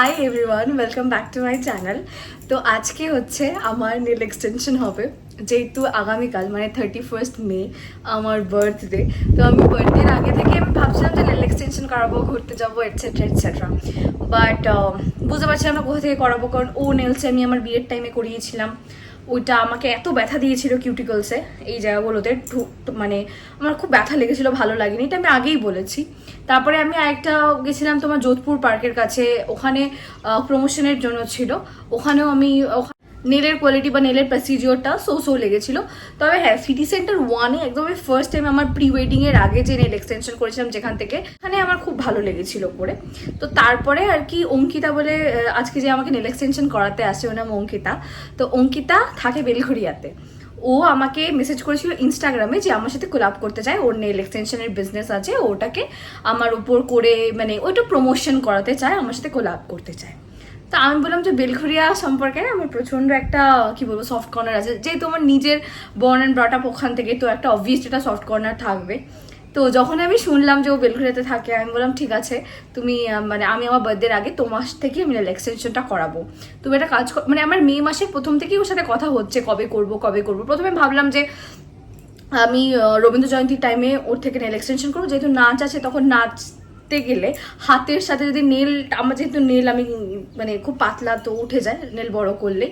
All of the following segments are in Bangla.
Hi everyone welcome back to my channel তো আজকে হচ্ছে আমার নীল এক্সটেনশন হবে, যেহেতু আগামীকাল মানে থার্টি ফার্স্ট মে আমার বার্থডে তো আমি বার্থডের আগে থেকে আমি ভাবছিলাম যে নীল এক্সটেনশন করাবো, ঘুরতে যাব এটসেট্রা এটসেট্রা বাট বুঝতে পারছিলাম না কোথা থেকে করাবো, কারণ ও নেলসে আমি আমার বিয়ের টাইমে করিয়েছিলাম। ওইটা আমাকে এত ব্যথা দিয়েছিল কিউটিকলসে এই জায়গাগুলোতে মানে আমার খুব ব্যথা লেগেছিল, ভালো লাগেনি, এটা আমি আগেই বলেছি। তারপরে আমি আরেকটা গেছিলাম তোমার যোধপুর পার্কের কাছে, ওখানে প্রমোশনের জন্য ছিল, ওখানেও আমি নেলের কোয়ালিটি বা নেলের প্রসিজিওরটা সো সো লেগেছিল। তবে হ্যাঁ সিটি সেন্টার ওয়ানে একদমই ফার্স্ট টাইম আমার প্রি ওয়েডিং এর আগে যে নেল এক্সটেনশন করেছিলাম যেখান থেকে ওখানে আমার খুব ভালো লেগেছিল করে। তো তারপরে আর কি অঙ্কিতা বলে আজকে যে আমাকে নেল এক্সটেনশন করাতে আসে ওর নাম অঙ্কিতা। তো অঙ্কিতা থাকে বেলঘড়িয়াতে। ও আমাকে মেসেজ করেছিল ইনস্টাগ্রামে যে আমার সাথে কোলাপ করতে চায়, ওর নেল এক্সটেনশনের বিজনেস আছে, ওটাকে আমার উপর করে মানে ওইটা প্রমোশন করাতে চায়, আমার সাথে কোলাপ করতে চায়। তো আমি বললাম যে বেলঘরিয়া সম্পর্কে না আমার প্রচণ্ড একটা, কি বলব সফট কর্নার আছে। যেহেতু আমার নিজের বর্ন অ্যান্ড ব্রট ওখান থেকে, তো একটা অবভিয়াস একটা সফট কর্নার থাকবে। তো যখন আমি শুনলাম যে ও বেলঘরিয়াতে থাকে, আমি বললাম, ঠিক আছে, তুমি মানে আমি আমার বার্থডের আগে তোমার থেকে আমি এক্সটেনশনটা করাবো। তুমি একটা কাজ মানে আমার মে মাসে প্রথম থেকেই ওর সাথে কথা হচ্ছে, কবে করব কবে করব। প্রথমে ভাবলাম যে আমি রবীন্দ্র জয়ন্তীর টাইমে ওর থেকে নেল এক্সটেনশন করব। যেহেতু নাচ আছে, তখন নাচতে গেলে হাতের সাথে যদি নেল, আমার যেহেতু নেল আমি মানে খুব পাতলা তো উঠে যায়, নেল বড় করলে।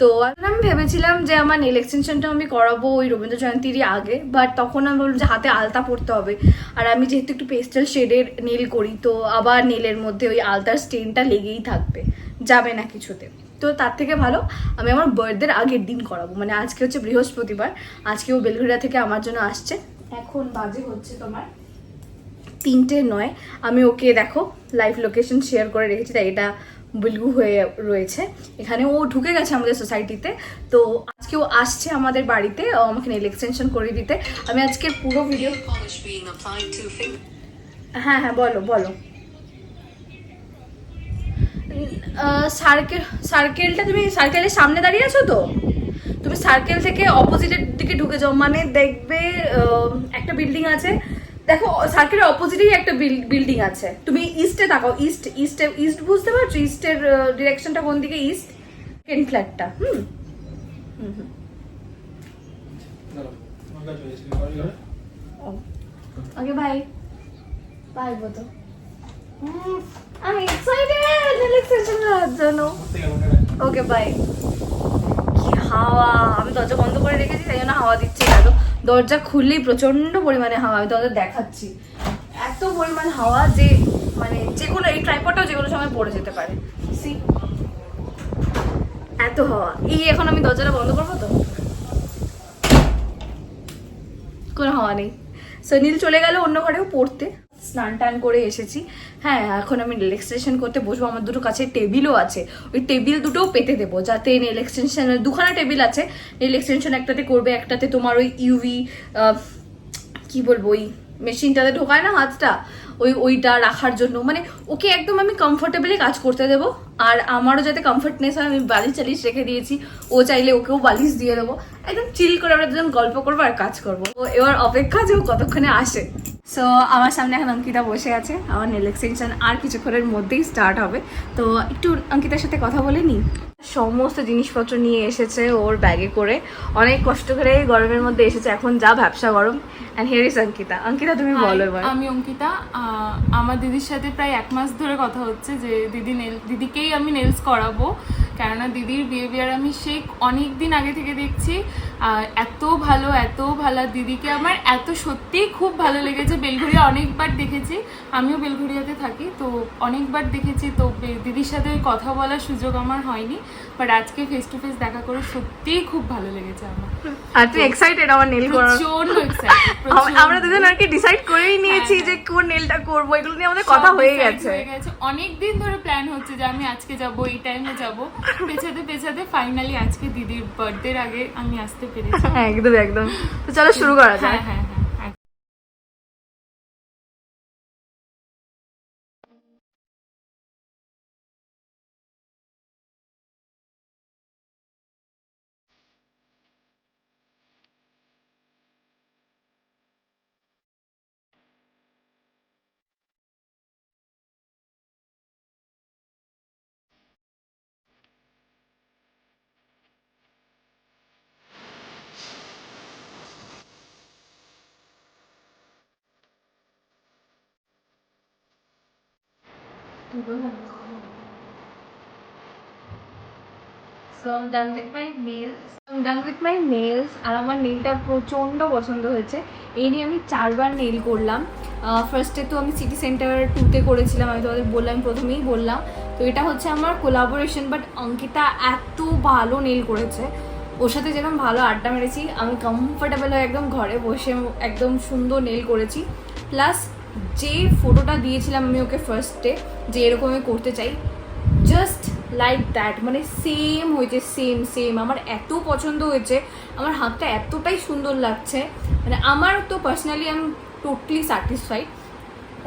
তো আমি ভেবেছিলাম যে আমার নেল এক্সটেনশনটা আমি করাবো ওই রবীন্দ্র জয়ন্তীরই আগে বাট তখন আমি বললাম যে হাতে আলতা পড়তে হবে। আর আমি যেহেতু একটু পেস্টাল শেডের নেল করি, তো আবার নেলের মধ্যে ওই আলতার স্টেনটা লেগেই থাকবে, যাবে না কিছুতে। তো তার থেকে ভালো, আমি আমার বার্থডের আগের দিন করাবো মানে আজকে হচ্ছে বৃহস্পতিবার, আজকে ও বেলঘরিয়া থেকে আমার জন্য আসছে। এখন বাজে হচ্ছে তোমার তিনটে নয়। আমি ওকে দেখো লাইভ লোকেশন শেয়ার করে রেখেছি, তাই এটা বুলগু হয়ে রয়েছে। এখানে ও ঢুকে গেছে আমাদের সোসাইটিতে তো আজকে ও আসছে আমাদের বাড়িতে আমাকে নেল এক্সটেনশন করে দিতে। আমি আজকে পুরো ভিডিও. হ্যাঁ হ্যাঁ বলো বলো। সার্কেল সার্কেলটা তুমি সার্কেলের সামনে দাঁড়িয়ে আছো তো? তুমি সার্কেল থেকে অপোজিটের দিকে ঢুকে যাও। মানে দেখবে একটা বিল্ডিং আছে। দেখো সার্কেলের অপোজিটেই একটা বিল্ডিং আছে। তুমি ইস্টে তাকাও ইস্ট ইস্টে ইস্ট বুঝতে পারছ? ইস্টের ডিরেকশনটা কোন দিকে? ইস্ট কেন ফ্ল্যাটটা হুম? হুম হুম। Okay bye bye বতো। আমি এক্সাইটেড রিল্যাক্সেশন করার জন্য ওকে বাই কি হাওয়া? আমি দরজা বন্ধ করে রেখেছি তাই জন্য হাওয়া দিচ্ছে গেল দরজা খুললেই প্রচণ্ড পরিমাণে হাওয়া, আমি তোমাদের দেখাচ্ছি। এত পরিমাণ হাওয়া যে মানে যে কোনো এই ট্রাইপটাও যে কোনো সময় পড়ে যেতে পারে। সি এত হাওয়া। এই এখন আমি দরজাটা বন্ধ করব তো? কোনো হাওয়া নেই। সো নীল চলে গেল অন্য ঘরেও পড়তে। স্নান টান করে এসেছি। হ্যাঁ এখন আমি নেল এক্সটেনশন করতে বসবো। আমার দুটো কাছে টেবিলও আছে। ওই টেবিল দুটোও পেতে দেবো, যাতে নেল এক্সটেনশন দুখানা টেবিল আছে। নেল এক্সটেনশন একটাতে করবে, একটাতে তোমার ওই ইউভি কি বলব, ওই মেশিনটাতে ঢোকায় না হাতটা? ওই ওইটা রাখার জন্য। মানে ওকে একদম আমি কমফোর্টেবলি কাজ করতে দেবো। আর আমারও যাতে কমফর্টনেস হয়, আমি বালিশ চালিশ রেখে দিয়েছি। ও চাইলে ওকেও বালিশ দিয়ে দেবো। একদম চিল করে আমরা দুজন গল্প করব আর কাজ করব। এবার অপেক্ষা যে ও কতক্ষণে আসে। সো আমার সামনে এখন অঙ্কিতা বসে আছে। আমার নেল এক্সটেনশন আর কিছুক্ষণের মধ্যেই স্টার্ট হবে। তো একটু অঙ্কিতার সাথে কথা বলে নিই। সমস্ত জিনিসপত্র নিয়ে এসেছে ওর ব্যাগে করে। অনেক কষ্ট করে গরমের মধ্যে এসেছে। এখন যা ব্যবসা গরম। And here is Ankita. Ankita তুমি বলো এবার। আমি অঙ্কিতা। আহ, আমার দিদির সাথে প্রায় এক মাস ধরে কথা হচ্ছে যে দিদি নেল দিদিকেই আমি নেলস করাবো। কেননা দিদির বিহেভিয়ার আমি সেই অনেক দিন আগে থেকে দেখছি এত ভালো এত ভালো দিদিকে আমার এত সত্যিই খুব ভালো লেগেছে। বেলঘরিয়া অনেকবার দেখেছি আমিও বেলঘরিয়াতে থাকি তো অনেকবার দেখেছি তো দিদির সাথে কথা বলার সুযোগ আমার হয়নি বাট আজকে ফেস টু ফেস দেখা করে সত্যিই খুব ভালো লেগেছে আমার। আর তুই এক্সাইটেড আমার নেল করার। প্রচণ্ড আমরা দুজন আর কি ডিসাইড করেই নিয়েছি হ্যাঁ, যে কোন নেলটা করব এগুলো নিয়ে আমাদের কথা হয়ে গেছে। হয়ে গেছে। অনেক দিন ধরে প্ল্যান হচ্ছে যে আমি আজকে যাব এই টাইমে যাব। পেছাতে পেছাতে ফাইনালি আজকে দিদির বার্থডের আগে আমি আসতে পেরেছি। হ্যাঁ একদম একদম। তো চলো শুরু করা যায় হ্যাঁ হ্যাঁ। So, I'm done with my nails. I'm done with my nails আর আমার নেলটা প্রচণ্ড পছন্দ হয়েছে। এই নিয়ে আমি চারবার নেল করলাম। ফার্স্টে তো আমি সিটি সেন্টার টুতে করেছিলাম। আমি তোমাদের বললাম, প্রথমেই বললাম। তো এটা হচ্ছে আমার কোলাবোরেশন বাট অঙ্কিতা এত ভালো নেল করেছে। ওর সাথে যেরকম ভালো আড্ডা মেরেছি, আমি কমফোর্টেবল হয়ে একদম ঘরে বসে একদম সুন্দর নেল করেছি। প্লাস যে ফটোটা দিয়েছিলাম আমি ওকে ফার্স্টে যে এরকম আমি করতে চাই। জাস্ট লাইক দ্যাট মানে সেম হয়েছে সেম সেম আমার এত পছন্দ হয়েছে, আমার হাতটা এতটাই সুন্দর লাগছে। মানে আমার তো পার্সোনালি আমি টোটালি স্যাটিসফাইড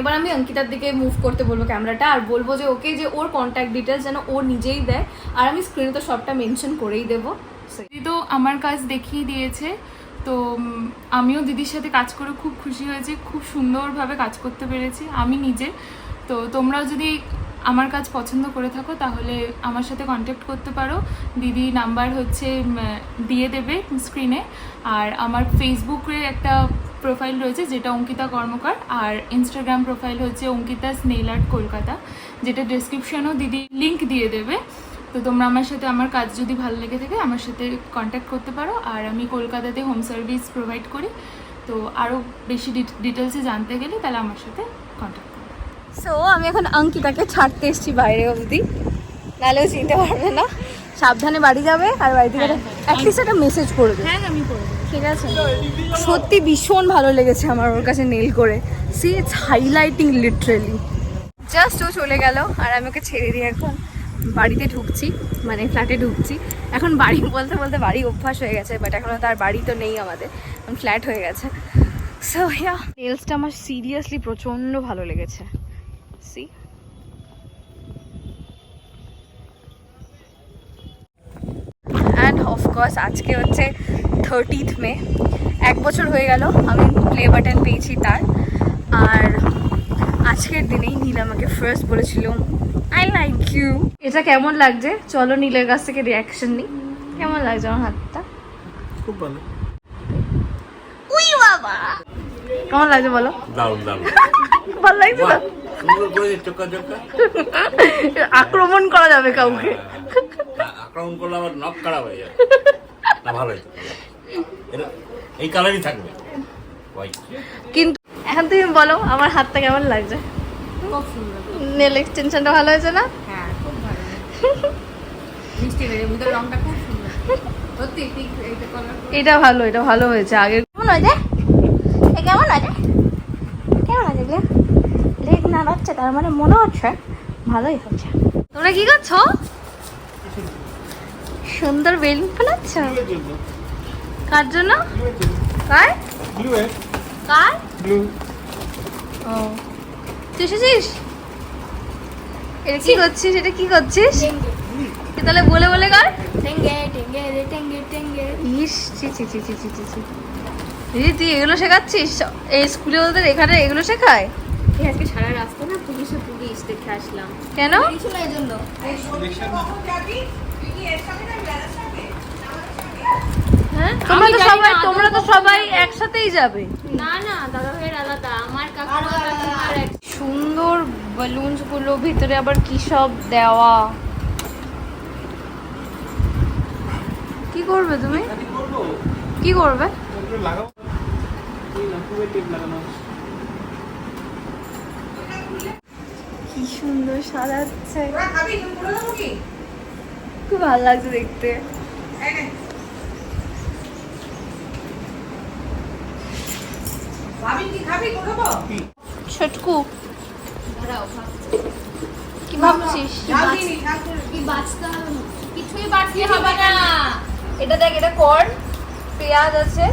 এবার আমি অঙ্কিতার দিকে মুভ করতে বলব ক্যামেরাটা আর বলব যে ওকে যে ওর কন্ট্যাক্ট ডিটেলস যেন ও নিজেই দেয়। আর আমি স্ক্রিনে তো সবটা মেনশন করেই দেবো। তো আমার কাজ দেখিয়ে দিয়েছে। তো আমিও দিদির সাথে কাজ করে খুব খুশি হয়েছি, খুব সুন্দরভাবে কাজ করতে পেরেছি, আমি নিজে। তো তোমরাও যদি আমার কাজ পছন্দ করে থাকো, তাহলে আমার সাথে কন্ট্যাক্ট করতে পারো। দিদি নাম্বার হচ্ছে দিয়ে দেবে স্ক্রিনে আর আমার ফেসবুকে একটা প্রোফাইল রয়েছে, যেটা অঙ্কিতা কর্মকার। আর ইনস্টাগ্রাম প্রোফাইল হচ্ছে অঙ্কিতা স্নেল আর্ট কলকাতা, যেটা ডেসক্রিপশনও দিদি লিংক দিয়ে দেবে। তো তোমরা আমার সাথে আমার কাজ যদি ভালো লেগে থাকে আমার সাথে কন্ট্যাক্ট করতে পারো। আর আমি কলকাতাতে হোম সার্ভিস প্রোভাইড করি। তো আরও বেশি ডিটেলসে জানতে গেলে তাহলে আমার সাথে কন্ট্যাক্ট করো। সো আমি এখন অঙ্কিতাকে ছাড়তে এসেছি বাইরে অবধি। নাহলেও চিনতে পারবে না। সাবধানে বাড়ি যাবে আর বাড়ি থেকে অ্যাটলিস্ট একটা মেসেজ করবে হ্যাঁ আমি করে দেবো। ঠিক আছে? সত্যি ভীষণ ভালো লেগেছে আমার ওর কাছে নেল করে। See it's highlighting literally just ও চলে গেল আর আমি ওকে ছেড়ে দিই এখন। বাড়িতে ঢুকছি মানে ফ্ল্যাটে ঢুকছি। এখন বাড়ি বলতে বলতে বাড়ি অভ্যাস হয়ে গেছে বাট এখনও তার বাড়ি তো নেই আমাদের। ফ্ল্যাট হয়ে গেছে। সো ইয়া নেলসটা আমার সিরিয়াসলি প্রচণ্ড ভালো লেগেছে। সি অ্যান্ড অফকোর্স আজকে হচ্ছে থার্টিথ মে এক বছর হয়ে গেল, আমি প্লে বাটন পেয়েছি তার। আর আজকের দিনেই নীল আমাকে ফার্স্ট বলেছিল আই লাইক ইউ এটা কেমন লাগছে? চলো নীলের কাছ থেকে রিয়াকশন নিই। কেমন লাগছে আমার হাতটা? খুব ভালো। উই বাবা। কেমন লাগছে বলো? দারুণ দারুণ। ভালো লাগছে চোখা আক্রমণ করা যাবে কাউকে। আক্রমণ করলে আবার নখ খারাপ হয়ে যাবে। না ভালোই এই কালারই থাকবে। কিন্তু এখন তুমি বলো আমার হাতটা কেমন লাগছে? খুব সুন্দর। নেল এক্সটেনশনটা ভালো হয়েছে না? হ্যাঁ খুব ভালো মিষ্টি হয়ে যাবে রংটা খুব সুন্দর। সত্যি ঠিক এইটা কলার এটা ভালো এটা ভালো হয়েছে। আগে কেমন হয়েছে? এ কেমন আছে? কেমন আছে লে লেগ না হচ্ছে তার মানে মনে হচ্ছে ভালোই হচ্ছে। তোমরা কি করছ? সুন্দর বেলুন ফেলাচ্ছ কার জন্য? কার? কার? ও। তুই এসেছিস? এটা কি করছিস? এটা কি করছিস? তাহলে বলে বলে কর। টেঙ্গে টেঙ্গে রে টেঙ্গে টেঙ্গে। ইস ছি ছি ছি ছি ছি ছি। ছি দিদি তুই এগুলো শেখাচ্ছিস? এই স্কুলে ওদের এখানে এগুলো শেখায়? আজকে সারা রাস্তা না পুলিশে পুলিশ দেখে আসলাম। কেন? হ্যাঁ? তোমরা তো সবাই তোমরা তো সবাই একসাথেই যাবে। না না দাদা ভাইয়ের আলাদা। আমার এক সুন্দর বেলুনসগুলো ভিতরে আবার কি সব দেওয়া? কি করবে তুমি? কি করবে? কি সুন্দর সাজাচ্ছে। খুব ভালো লাগছে দেখতে। ছটকু কি ভাবছিস? কি বাঁচতে হবে কিছুই বাঁচতে হবে না। এটা দেখ এটা কর্ন পেঁয়াজ আছে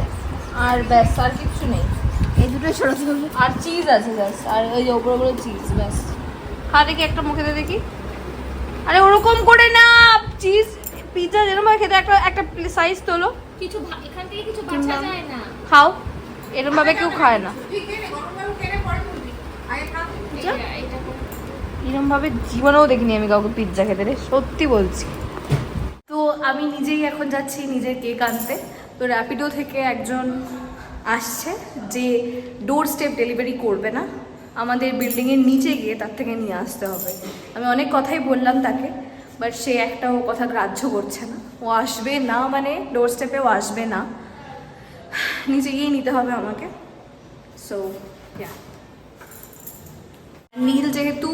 আর ব্যাস আর কিছু নেই। এই দুটোই ছোট ছোট আর চিজ আছে ব্যাস। আর ওই যে ওপরে ওপরে চিজ ব্যাস। খা দেখি একটা মুখে দে দেখি। আরে ওরকম করে না। চিজ পিৎজা যেরকম খেতে একটা একটা সাইজ তোলো। কিছু এখান থেকে কিছু বাঁচা যায় না। খাও। এরকম ভাবে কেউ খায় না। এটা এটা ভাবে জীবনেও দেখিনি আমি কাউকে পিৎজা খেতে রে, সত্যি বলছি। তো আমি নিজেই এখন যাচ্ছি নিজের কেক আনতে। তো র্যাপিডো থেকে একজন আসছে যে ডোর স্টেপ ডেলিভারি করবে না। আমাদের বিল্ডিংয়ের নিচে গিয়ে তার থেকে নিয়ে আসতে হবে। আমি অনেক কথাই বললাম তাকে বাট সে একটাও কথা গ্রাহ্য করছে না। ও আসবে না মানে ডোর স্টেপেও আসবে না। নিজে গিয়ে নিতে হবে আমাকে। সো নীল যেহেতু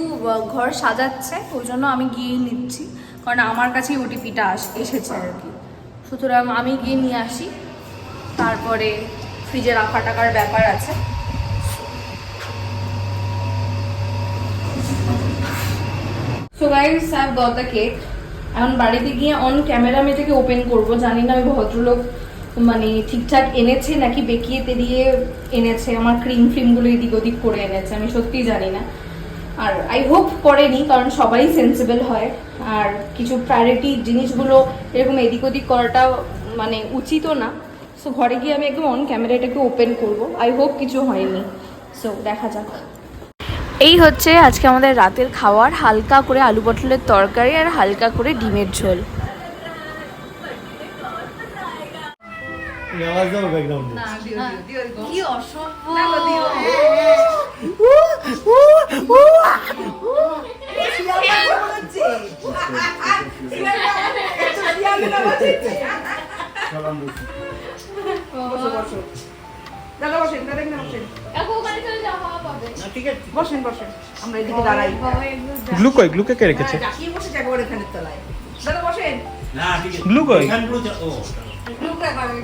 ঘর সাজাচ্ছে, ওই জন্য আমি গিয়েই নিচ্ছি। কারণ আমার কাছেই ওটিপিটা আস, এসেছে আর কি। সুতরাং আমি গিয়ে নিয়ে আসি। তারপরে ফ্রিজে রাখা টাকার ব্যাপার আছে। সো কেক এখন বাড়িতে গিয়ে অন ক্যামেরা আমি এটাকে ওপেন করব। জানি না ওই ভদ্রলোক মানে ঠিকঠাক এনেছে নাকি বেঁকিয়ে তেড়িয়ে এনেছে। আমার ক্রিম ফ্রিমগুলো এদিক ওদিক করে এনেছে। আমি সত্যিই জানি না। আর আই হোপ করেনি কারণ সবাই সেন্সিবল হয়। আর কিছু প্রায়োরিটি জিনিসগুলো এরকম এদিক ওদিক করাটা মানে উচিতও না। সো ঘরে গিয়ে আমি একদম অন ক্যামেরা এটাকে ওপেন করব। আই হোপ কিছু হয়নি। সো দেখা যাক। এই হচ্ছে আজকে আমাদের রাতের খাওয়ার। হালকা করে আলু পটলের তরকারি আর হালকা করে ডিমের ঝোল। আওয়াজ দাও ব্যাকগ্রাউন্ডে কি অসভ্য। বসেন বসেন। আমরা এদিকে দাঁড়াই। গ্লু কই গ্লু কে রেখেছে? হ্যাঁ, জাকিয়ে বসে যাব এখানে তলায়। দাদা বসেন। না ঠিক আছে। Blue কই? এখানগুলো চা- ও। লোক রাখবে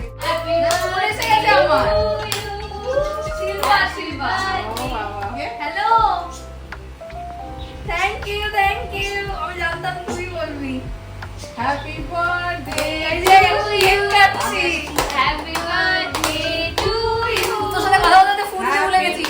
hello thank you thank you আমি জানতাম তুই বলবি। হ্যাপি বার্থডে এই যে cake happy birthday to you তোর সাথে কথা বলতে ফোন ভুলে গেছি।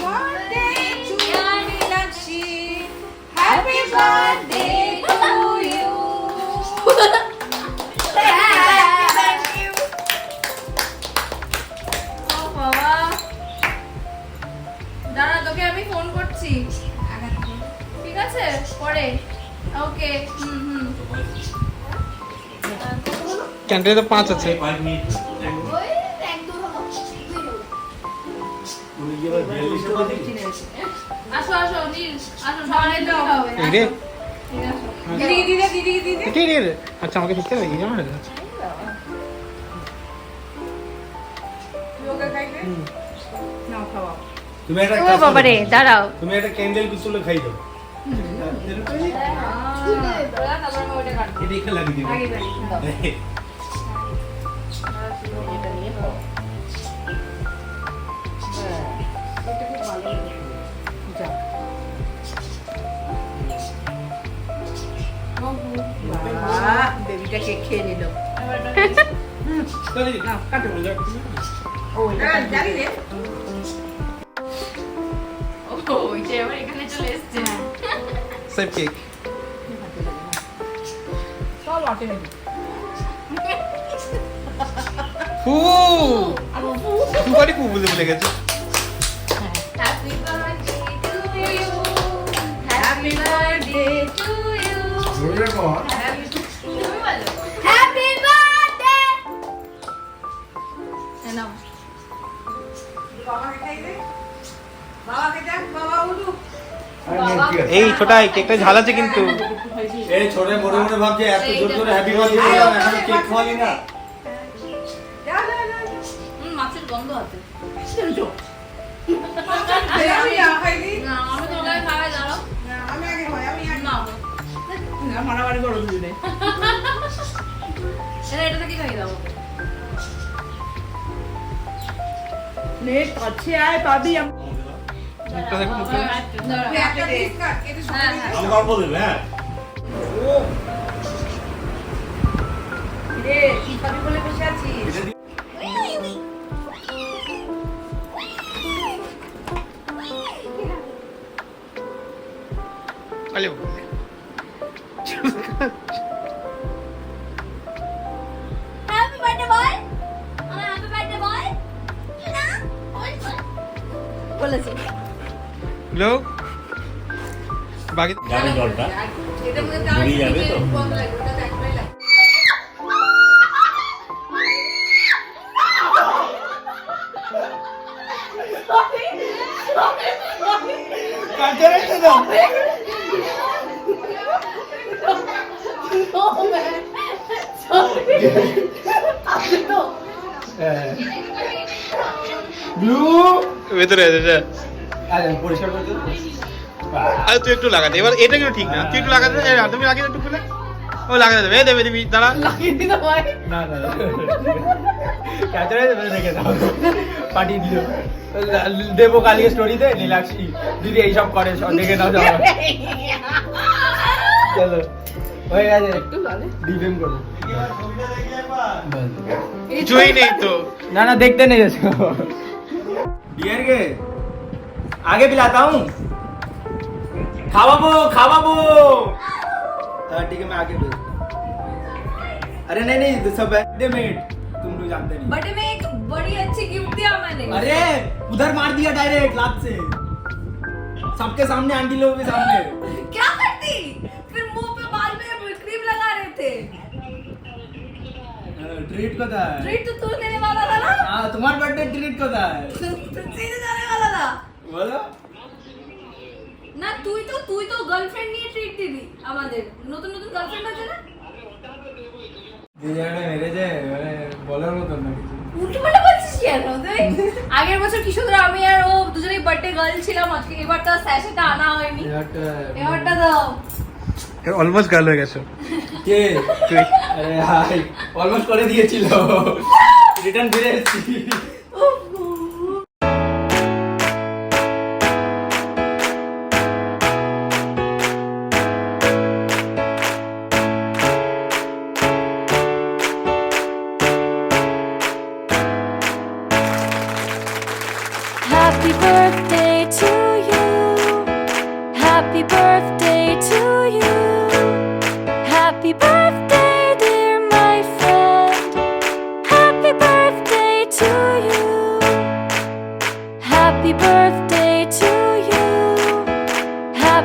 দাঁড়া তোকে আমি ফোন করছি। ঠিক আছে? পরে। ওকে হুম হুম। ক্যান্টিনে তো পাঁচ আছে? আসো আসো নীল। আসো সবাই তো আচ্ছা আমাকে হবে তুমি একটা ও। বাবা রে দাঁড়াও। তুমি একটা ক্যান্ডেল কুচুলে খাই লাগিয়ে দাও চলে সেভ কেক সব আটে ফু দুবারই ফু বলে বলে গেছে happy birthday to you happy birthday to you এই ছোটাই কেকটা ঝাল আছে কিন্তু। এই ছোটে মনে মনে ভাবছে এত জোর জোরে হ্যাপি বার্থডে বললাম এখন কেক খাওয়ালি না। যা যা যা। হুম, মাছের গন্ধ আছে। আমি খাই দিই আমি তো ওটাই খাওয়াই দাঁড়াও। আমি আগে খাই আমি আগে। না না মারামারি করো দুজনে। এটা এটা থেকে খাই নে কাছে আয় পাবি দেখো একটা কাট কেটে হ্যাঁ, হ্যাঁ। আমাকে হ্যাঁ। রে কি পাবি বলে বসে আছিস? আলে হ্যাপি বার্থডে বয় আমার বলেছি। লোক বাকি গাড়ি জলটা বেরিয়ে যাবে তো? বন্ধ ভেতরে আছে আর তুই একটু লাগাতে এবার এটা কিন্তু ঠিক না। তুই একটু লাগাতে তুমি লাগিয়ে একটু খুলে ও লাগাতে দেবে দেবে দিবি দাঁড়া। লাগিয়ে দিতে ভাই। না না ক্যাচারে দাও পাঠিয়ে দিও। দেবো কালকে স্টোরিতে লীলাক্ষী দিদি এইসব করে সব দেখে দাও যাও। চলো। হয়ে গেছে। কিছুই নেই তো। না না দেখতে নেই। डियर के आगे पिलाता हूँ। खावाबो खावाबो हाँ ठीक है मैं आगे भेज अरे नहीं नहीं सब बर्थडे मेट तुम लोग जानते नहीं। बट में एक बड़ी अच्छी गिफ्ट दिया मैंने। अरे उधर मार दिया डायरेक्ट लात से। सबके सामने आंटी लोगों के सामने। क्या करती? फिर मुँह पे बाल में क्रीम लगा रहे थे। ट्रीट को था ट्रीट तो तू देने वाला था ना हाँ तुम्हारा बर्थडे ट्रीट को था सीधे जाने वाला था बोलो না তুই তো তুই তো গার্লফ্রেন্ড নিয়ে ট্রিট দিবি আমাদের নতুন নতুন গার্লফ্রেন্ড আছে না দুজনে মেরেছে মানে বলার মতন না কিছু উল্টো পাল্টা বলছিস কেন তুই আগের বছর কিশোর আমি আর ও দুজনেই বার্থডে গার্ল ছিলাম আজকে এবার তো স্যাশেটা আনা হয়নি এবারটা এবারটা দাও অলমোস্ট গাল হয়ে গেছে। কে? তুই অলমোস্ট করে দিয়েছিল। রিটার্ন ফিরে এসেছি।